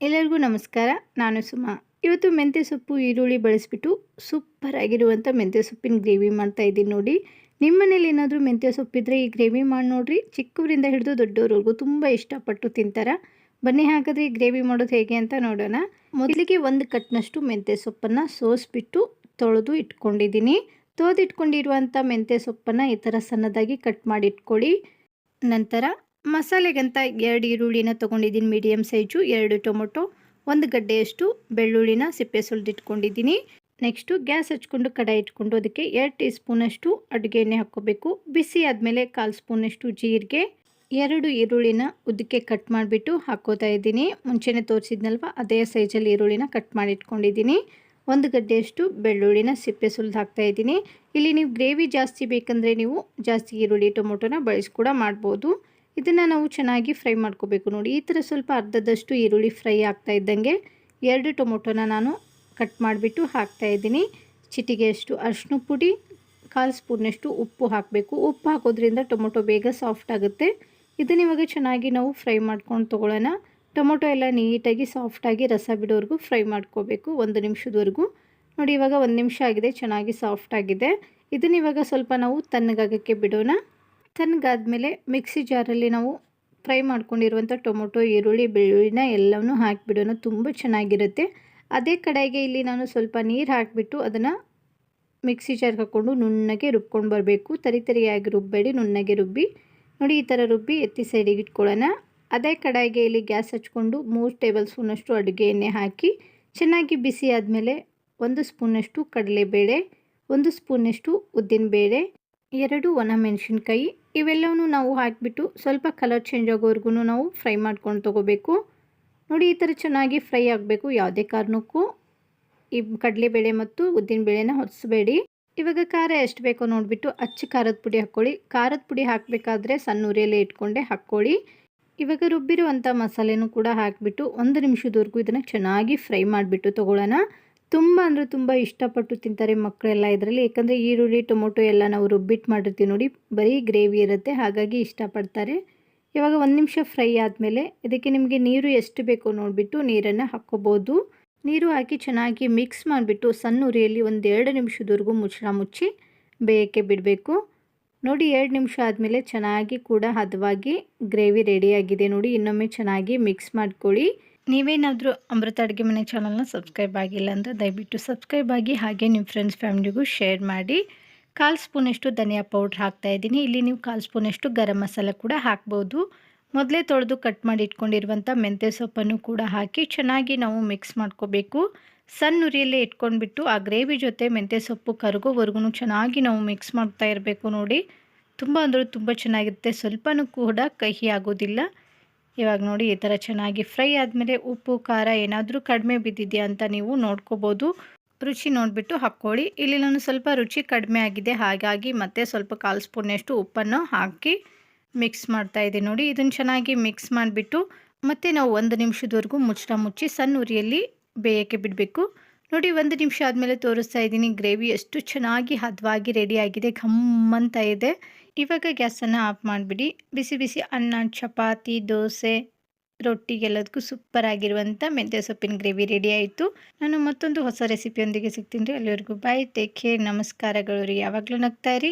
ಎಲ್ಲರಿಗೂ ನಮಸ್ಕಾರ. ನಾನು ಸುಮಾ. ಇವತ್ತು ಮೆಂತ್ಯ ಸೊಪ್ಪು, ಈರುಳ್ಳಿ ಬಳಸಿಬಿಟ್ಟು ಸೂಪರ್ ಆಗಿರುವಂಥ ಮೆಂತ್ಯ ಸೊಪ್ಪಿನ ಗ್ರೇವಿ ಮಾಡ್ತಾ ಇದ್ದೀನಿ ನೋಡಿ. ನಿಮ್ಮ ಮನೇಲಿ ಏನಾದರೂ ಮೆಂತ್ಯ ಸೊಪ್ಪಿದ್ರೆ ಈ ಗ್ರೇವಿ ಮಾಡಿ ನೋಡಿರಿ. ಚಿಕ್ಕವರಿಂದ ಹಿಡಿದು ದೊಡ್ಡವ್ರವ್ರಿಗೂ ತುಂಬ ಇಷ್ಟಪಟ್ಟು ತಿಂತಾರೆ. ಬನ್ನಿ ಹಾಕಿದ್ರೆ ಈ ಗ್ರೇವಿ ಮಾಡೋದು ಹೇಗೆ ಅಂತ ನೋಡೋಣ. ಮೊದಲಿಗೆ ಒಂದು ಕಟ್ನಷ್ಟು ಮೆಂತ್ಯ ಸೊಪ್ಪನ್ನು ಸೋಸಿಬಿಟ್ಟು ತೊಳೆದು ಇಟ್ಕೊಂಡಿದ್ದೀನಿ. ತೊಳೆದಿಟ್ಕೊಂಡಿರುವಂಥ ಮೆಂತ್ಯ ಸೊಪ್ಪನ್ನು ಈ ಥರ ಸಣ್ಣದಾಗಿ ಕಟ್ ಮಾಡಿ ಇಟ್ಕೊಳ್ಳಿ. ನಂತರ ಮಸಾಲೆಗಂತ ಎರಡು ಈರುಳ್ಳಿನ ತೊಗೊಂಡಿದ್ದೀನಿ ಮೀಡಿಯಮ್ ಸೈಜು ಎರಡು ಟೊಮೊಟೊ, ಒಂದು ಗಡ್ಡೆಯಷ್ಟು ಬೆಳ್ಳುಳ್ಳಿನ ಸಿಪ್ಪೆ ಸುಲಿದಿಟ್ಕೊಂಡಿದ್ದೀನಿ. ನೆಕ್ಸ್ಟು ಗ್ಯಾಸ್ ಹಚ್ಕೊಂಡು ಕಡಾಯಿ ಇಟ್ಕೊಂಡು ಅದಕ್ಕೆ ಎರಡು ಟೀ ಸ್ಪೂನಷ್ಟು ಅಡುಗೆ ಎಣ್ಣೆ ಹಾಕ್ಕೋಬೇಕು. ಬಿಸಿ ಆದಮೇಲೆ ಕಾಲು ಸ್ಪೂನಷ್ಟು ಜೀರಿಗೆ, ಎರಡು ಈರುಳ್ಳಿನ ಉದ್ದಕ್ಕೆ ಕಟ್ ಮಾಡಿಬಿಟ್ಟು ಹಾಕೋತಾ ಇದ್ದೀನಿ. ಮುಂಚೆನೇ ತೋರಿಸಿದ್ನಲ್ವ, ಅದೇ ಸೈಜಲ್ಲಿ ಈರುಳ್ಳಿನ ಕಟ್ ಮಾಡಿ ಇಟ್ಕೊಂಡಿದ್ದೀನಿ ಒಂದು ಗಡ್ಡೆಯಷ್ಟು ಬೆಳ್ಳುಳ್ಳಿನ ಸಿಪ್ಪೆ ಸುಲಿದು ಹಾಕ್ತಾ ಇದ್ದೀನಿ. ಇಲ್ಲಿ ನೀವು ಗ್ರೇವಿ ಜಾಸ್ತಿ ಬೇಕಂದರೆ ನೀವು ಜಾಸ್ತಿ ಈರುಳ್ಳಿ, ಟೊಮೊಟೊನ ಬಳಸಿ ಕೂಡ ಮಾಡ್ಬೋದು. ಇದನ್ನು ನಾವು ಚೆನ್ನಾಗಿ ಫ್ರೈ ಮಾಡ್ಕೋಬೇಕು. ನೋಡಿ, ಈ ಥರ ಸ್ವಲ್ಪ ಅರ್ಧದಷ್ಟು ಈರುಳ್ಳಿ ಫ್ರೈ ಆಗ್ತಾ ಇದ್ದಂಗೆ ಎರಡು ಟೊಮೊಟೊನ ನಾನು ಕಟ್ ಮಾಡಿಬಿಟ್ಟು ಹಾಕ್ತಾಯಿದ್ದೀನಿ ಚಿಟಿಗೆಯಷ್ಟು ಅರಿಶಿನ ಪುಡಿ, ಕಾಲು ಸ್ಪೂನಷ್ಟು ಉಪ್ಪು ಹಾಕಬೇಕು. ಉಪ್ಪು ಹಾಕೋದ್ರಿಂದ ಟೊಮೊಟೊ ಬೇಗ ಸಾಫ್ಟ್ ಆಗುತ್ತೆ. ಇದನ್ನು ಇವಾಗ ಚೆನ್ನಾಗಿ ನಾವು ಫ್ರೈ ಮಾಡ್ಕೊಂಡು ತೊಗೊಳ್ಳೋಣ. ಟೊಮೊಟೊ ಎಲ್ಲ ನೀಟಾಗಿ ಸಾಫ್ಟಾಗಿ ರಸ ಬಿಡೋವರೆಗೂ ಫ್ರೈ ಮಾಡ್ಕೋಬೇಕು, ಒಂದು ನಿಮಿಷದವರೆಗೂ. ನೋಡಿ, ಇವಾಗ ಒಂದು ನಿಮಿಷ ಆಗಿದೆ, ಚೆನ್ನಾಗಿ ಸಾಫ್ಟ್ ಆಗಿದೆ. ಇದನ್ನ ಇವಾಗ ಸ್ವಲ್ಪ ನಾವು ತಣ್ಣಗಾಗಕ್ಕೆ ಬಿಡೋಣ. ತಣ್ಣಗಾದ್ಮೇಲೆ ಮಿಕ್ಸಿ ಜಾರಲ್ಲಿ ನಾವು ಫ್ರೈ ಮಾಡ್ಕೊಂಡಿರುವಂಥ ಟೊಮೊಟೊ, ಈರುಳ್ಳಿ, ಬೆಳ್ಳುಳ್ಳಿನ ಎಲ್ಲವನ್ನೂ ಹಾಕಿಬಿಡೋಣ. ತುಂಬ ಚೆನ್ನಾಗಿರುತ್ತೆ. ಅದೇ ಕಡೆಗೆ ಇಲ್ಲಿ ನಾನು ಸ್ವಲ್ಪ ನೀರು ಹಾಕಿಬಿಟ್ಟು ಅದನ್ನು ಮಿಕ್ಸಿ ಜಾರ್ಗೆ ಹಾಕ್ಕೊಂಡು ನುಣ್ಣಗೆ ರುಬ್ಕೊಂಡು ಬರಬೇಕು. ತರಿ ತರಿಯಾಗಿ ರುಬ್ಬೇಡಿ ನುಣ್ಣಗೆ ರುಬ್ಬಿ. ನೋಡಿ, ಈ ಥರ ರುಬ್ಬಿ ಎತ್ತಿ ಸೈಡಿಗೆ ಇಟ್ಕೊಳ್ಳೋಣ. ಅದೇ ಕಡಾಯಿಗೆ ಇಲ್ಲಿ ಗ್ಯಾಸ್ ಹಚ್ಕೊಂಡು ಮೂರು ಟೇಬಲ್ ಸ್ಪೂನಷ್ಟು ಅಡುಗೆ ಎಣ್ಣೆ ಹಾಕಿ, ಚೆನ್ನಾಗಿ ಬಿಸಿ ಆದಮೇಲೆ ಒಂದು ಸ್ಪೂನಷ್ಟು ಕಡಲೆಬೇಳೆ, ಒಂದು ಸ್ಪೂನಷ್ಟು ಉದ್ದಿನಬೇಳೆ, ಎರಡು ಒಣ ಮೆಣಸಿನ್ಕಾಯಿ ಇವೆಲ್ಲವೂ ನಾವು ಹಾಕಿಬಿಟ್ಟು ಸ್ವಲ್ಪ ಕಲರ್ ಚೇಂಜ್ ಆಗೋವರೆಗೂ ನಾವು ಫ್ರೈ ಮಾಡ್ಕೊಂಡು ತೊಗೋಬೇಕು. ನೋಡಿ, ಈ ಥರ ಚೆನ್ನಾಗಿ ಫ್ರೈ ಆಗಬೇಕು ಯಾವುದೇ ಕಾರಣಕ್ಕೂ. ಈ ಕಡಲೆಬೇಳೆ ಮತ್ತು ಉದ್ದಿನಬೇಳೆನ ಹೊರಿಸ್ಬೇಡಿ. ಇವಾಗ ಖಾರ ಎಷ್ಟು ಬೇಕೋ ನೋಡಿಬಿಟ್ಟು ಅಚ್ಚು ಖಾರದ ಪುಡಿ ಹಾಕ್ಕೊಳ್ಳಿ. ಖಾರದ ಪುಡಿ ಹಾಕಬೇಕಾದ್ರೆ ಸಣ್ಣ ಉರಿಯಲ್ಲೇ ಇಟ್ಕೊಂಡೆ ಹಾಕ್ಕೊಳ್ಳಿ. ಇವಾಗ ರುಬ್ಬಿರುವಂಥ ಮಸಾಲೆನೂ ಕೂಡ ಹಾಕಿಬಿಟ್ಟು ಒಂದು ನಿಮಿಷದವರೆಗೂ ಇದನ್ನು ಚೆನ್ನಾಗಿ ಫ್ರೈ ಮಾಡಿಬಿಟ್ಟು ತೊಗೊಳ್ಳೋಣ. ತುಂಬ ಅಂದರೆ ತುಂಬ ಇಷ್ಟಪಟ್ಟು ತಿಂತಾರೆ ಮಕ್ಕಳೆಲ್ಲ ಇದರಲ್ಲಿ. ಯಾಕಂದರೆ ಈರುಳ್ಳಿ, ಟೊಮೊಟೊ ಎಲ್ಲ ನಾವು ರುಬ್ಬಿಟ್ಟು ಮಾಡಿರ್ತೀವಿ ನೋಡಿ, ಬರೀ ಗ್ರೇವಿ ಇರುತ್ತೆ, ಹಾಗಾಗಿ ಇಷ್ಟಪಡ್ತಾರೆ. ಇವಾಗ ಒಂದು ನಿಮಿಷ ಫ್ರೈ ಆದಮೇಲೆ ಇದಕ್ಕೆ ನಿಮಗೆ ನೀರು ಎಷ್ಟು ಬೇಕೋ ನೋಡಿಬಿಟ್ಟು ನೀರನ್ನು ಹಾಕ್ಕೋಬೋದು. ನೀರು ಹಾಕಿ ಚೆನ್ನಾಗಿ ಮಿಕ್ಸ್ ಮಾಡಿಬಿಟ್ಟು ಸಣ್ಣ ಉರಿಯಲ್ಲಿ ಒಂದು ಎರಡು ನಿಮಿಷದವರೆಗೂ ಮುಚ್ಚಳ ಮುಚ್ಚಿ ಬೇಯಕ್ಕೆ ಬಿಡಬೇಕು. ನೋಡಿ, ಎರಡು ನಿಮಿಷ ಆದಮೇಲೆ ಚೆನ್ನಾಗಿ ಕೂಡ ಹದವಾಗಿ ಗ್ರೇವಿ ರೆಡಿಯಾಗಿದೆ ನೋಡಿ, ಇನ್ನೊಮ್ಮೆ ಚೆನ್ನಾಗಿ ಮಿಕ್ಸ್ ಮಾಡ್ಕೊಳ್ಳಿ. ನೀವೇನಾದರೂ ಅಮೃತ ಅಡುಗೆ ಮನೆ ಚಾನಲ್ನ ಸಬ್ಸ್ಕ್ರೈಬ್ ಆಗಿಲ್ಲ ಅಂದರೆ ದಯವಿಟ್ಟು ಸಬ್ಸ್ಕ್ರೈಬ್ ಆಗಿ ಹಾಗೆ ನಿಮ್ಮ ಫ್ರೆಂಡ್ಸ್, ಫ್ಯಾಮಿಲಿಗೂ ಶೇರ್ ಮಾಡಿ. ಕಾಲು ಸ್ಪೂನಷ್ಟು ಧನಿಯಾ ಪೌಡ್ರ್ ಹಾಕ್ತಾಯಿದ್ದೀನಿ ಇಲ್ಲಿ ನೀವು ಕಾಲು ಸ್ಪೂನಷ್ಟು ಗರಂ ಮಸಾಲ ಕೂಡ ಹಾಕ್ಬೋದು. ಮೊದಲೇ ತೊಳೆದು ಕಟ್ ಮಾಡಿ ಇಟ್ಕೊಂಡಿರುವಂಥ ಮೆಂತ್ಯ ಸೊಪ್ಪನ್ನು ಕೂಡ ಹಾಕಿ ಚೆನ್ನಾಗಿ ನಾವು ಮಿಕ್ಸ್ ಮಾಡ್ಕೋಬೇಕು. ಸಣ್ಣ ಉರಿಯಲ್ಲೇ ಇಟ್ಕೊಂಡ್ಬಿಟ್ಟು ಆ ಗ್ರೇವಿ ಜೊತೆ ಮೆಂತ್ಯ ಸೊಪ್ಪು ಕರಗೋವರೆಗೂ ಚೆನ್ನಾಗಿ ನಾವು ಮಿಕ್ಸ್ ಮಾಡ್ತಾ ಇರಬೇಕು ನೋಡಿ. ತುಂಬ ಅಂದರೆ ತುಂಬ ಚೆನ್ನಾಗಿರುತ್ತೆ. ಸ್ವಲ್ಪನೂ ಕೂಡ ಕಹಿ ಆಗೋದಿಲ್ಲ. ಇವಾಗ ನೋಡಿ ಈ ಥರ ಚೆನ್ನಾಗಿ ಫ್ರೈ ಆದಮೇಲೆ ಉಪ್ಪು, ಖಾರ ಏನಾದರೂ ಕಡಿಮೆ ಬಿದ್ದಿದೆಯಾ ಅಂತ ನೀವು ನೋಡ್ಕೋಬೋದು. ರುಚಿ ನೋಡಿಬಿಟ್ಟು ಹಾಕ್ಕೊಳ್ಳಿ. ಇಲ್ಲಿ ನಾನು ಸ್ವಲ್ಪ ರುಚಿ ಕಡಿಮೆ ಆಗಿದೆ. ಹಾಗಾಗಿ ಮತ್ತೆ ಸ್ವಲ್ಪ ಕಾಲು ಸ್ಪೂನಷ್ಟು ಉಪ್ಪನ್ನು ಹಾಕಿ ಮಿಕ್ಸ್ ಮಾಡ್ತಾ ಇದ್ದೀನಿ ನೋಡಿ. ಇದನ್ನು ಚೆನ್ನಾಗಿ ಮಿಕ್ಸ್ ಮಾಡಿಬಿಟ್ಟು ಮತ್ತೆ ನಾವು ಒಂದು ನಿಮಿಷದವರೆಗೂ ಮುಚ್ಚ ಮುಚ್ಚಿ ಸಣ್ಣ ಉರಿಯಲ್ಲಿ ಬೇಯಕ್ಕೆ ಬಿಡಬೇಕು. ನೋಡಿ, ಒಂದು ನಿಮಿಷ ಆದಮೇಲೆ ತೋರಿಸ್ತಾ ಇದ್ದೀನಿ. ಗ್ರೇವಿ ಎಷ್ಟು ಚೆನ್ನಾಗಿ ಹದವಾಗಿ ರೆಡಿಯಾಗಿದೆ ಘಮ್ಮಂತ ಇದೆ. ಇವಾಗ ಗ್ಯಾಸನ್ನು ಆಫ್ ಮಾಡಿಬಿಡಿ. ಬಿಸಿ ಬಿಸಿ ಅನ್ನ, ಚಪಾತಿ, ದೋಸೆ, ರೊಟ್ಟಿಗೆಲ್ಲದಕ್ಕೂ ಸೂಪರ್ ಆಗಿರುವಂಥ ಮೆಂತ್ಯ ಸೊಪ್ಪಿನ ಗ್ರೇವಿ ರೆಡಿ ಆಯಿತು. ನಾನು ಮತ್ತೊಂದು ಹೊಸ ರೆಸಿಪಿಯೊಂದಿಗೆ ಸಿಗ್ತೀನಿ ರೀ. ಅಲ್ಲಿವರೆಗೂ ಬಾಯ್ ಟೇಕ್ ಕೇರ್ ನಮಸ್ಕಾರಗಳು ರೀ. ಯಾವಾಗಲೂ ನಗ್ತಾ